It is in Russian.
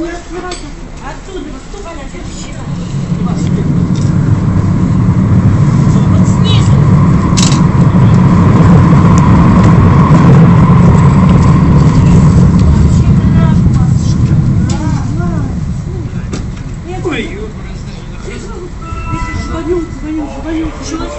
Оттуда, вот кто снизу. Вообще Звоню, звоню, звоню. Что здесь?